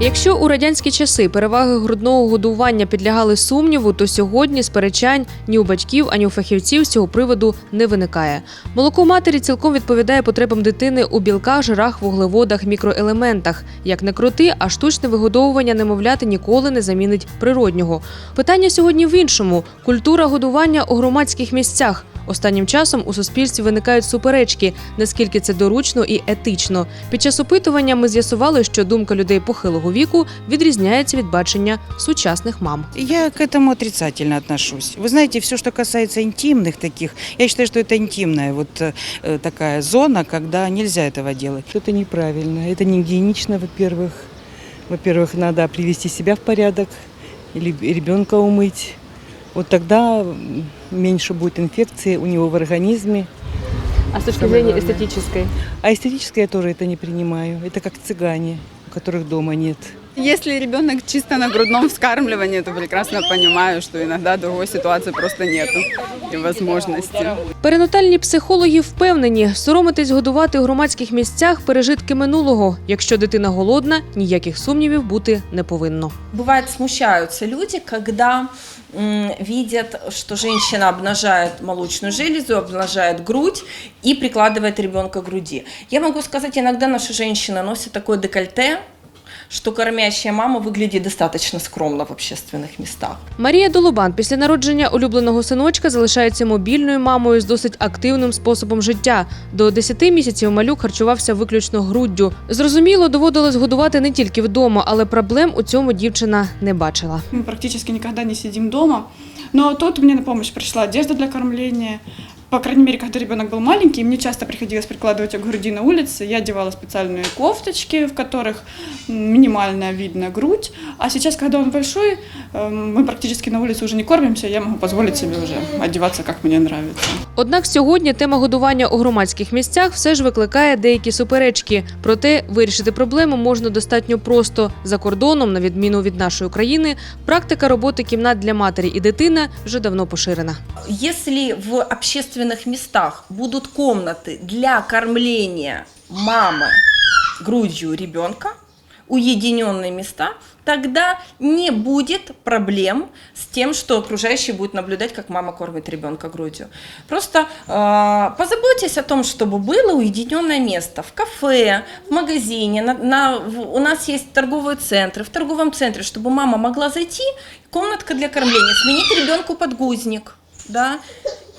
Якщо у радянські часи переваги грудного годування підлягали сумніву, то сьогодні сперечань ні у батьків, ані у фахівців з цього приводу не виникає. Молоко матері цілком відповідає потребам дитини у білках, жирах, вуглеводах, мікроелементах. Як не крути, а штучне вигодовування немовляти ніколи не замінить природнього. Питання сьогодні в іншому: культура годування у громадських місцях. Останнім часом у суспільстві виникають суперечки, наскільки це доручно і етично. Під час опитування ми з'ясували, що думка людей похилого віку відрізняється від бачення сучасних мам. Я к этому отрицательно отношусь. Вы знаете, все, что касается интимных таких, я считаю, что это интимная вот э, такая зона, когда нельзя этого делать. Это неправильно, это не гигиенично, во-первых. Во-первых, надо привести себя в порядок или ребенка умыть. Вот тогда м, меньше будет инфекции у него в организме. А з точки Саме зрения головне. естетической? А эстетически я тоже это не принимаю. Это как цыгане, у Которых дома нет. Если ребенок чисто на грудном вскармливании, то прекрасно понимаю, что иногда другой ситуации просто нету и возможности. Перинатальні психологи впевнені, соромитись годувати у громадських місцях пережитки минулого. Якщо дитина голодна, ніяких сумнівів бути не повинно. Бывает, смущаются люди, когда м, видят, что женщина обнажает молочную железу, обнажает грудь и прикладывает ребенка к груди. Я могу сказать, иногда наши женщины носят такое декольте, что кормящая мама выглядит достаточно скромно в общественных местах. Марія Долубан після народження улюбленого синочка залишається мобільною мамою з досить активним способом життя. До 10 місяців малюк харчувався виключно груддю. Зрозуміло, доводилось годувати не тільки вдома, але проблем у цьому дівчина не бачила. Мы практически никогда не сидим дома. Но тут мне на помощь пришла одежда для кормления. По крайней мере, когда ребенок был маленький, мне часто приходилось прикладывать его к груди на улице. Я одевала специальные кофточки, в которых м, минимальная видна грудь. А сейчас, когда он большой, эм, мы практически на улице уже не кормимся, я могу позволить себе уже одеваться, как мне нравится. Однак сьогодні тема годування у громадських місцях все ж викликає деякі суперечки. Проте вирішити проблему можна достатньо просто за кордоном, на відміну від нашої країни. Практика роботи кімнат для матері і дитини вже давно поширена. Если в общественных местах будут комнаты для кормления мамы грудью ребенка, уединенные места, тогда не будет проблем с тем, что окружающие будут наблюдать, как мама кормит ребенка грудью. Просто э, позаботьтесь о том, чтобы было уединенное место в кафе, в магазине, на, на- в- у нас есть торговые центры, в торговом центре, чтобы мама могла зайти, комнатка для кормления, сменить ребенку подгузник, да,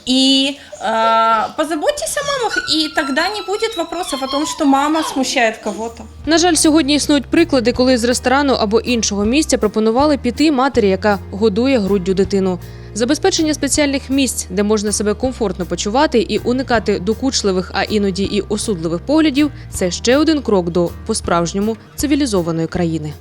и э, позаботьтесь о мамах, и тогда не будет вопросов о том, что мама смущает кого-то. На жаль, сьогодні існують приклади, коли з ресторану або іншого місця пропонували піти матері, яка годує груддю дитину. Забезпечення спеціальних місць, де можна себе комфортно почувати і уникати докучливих, а іноді і осудливих поглядів, це ще один крок до по-справжньому цивілізованої країни.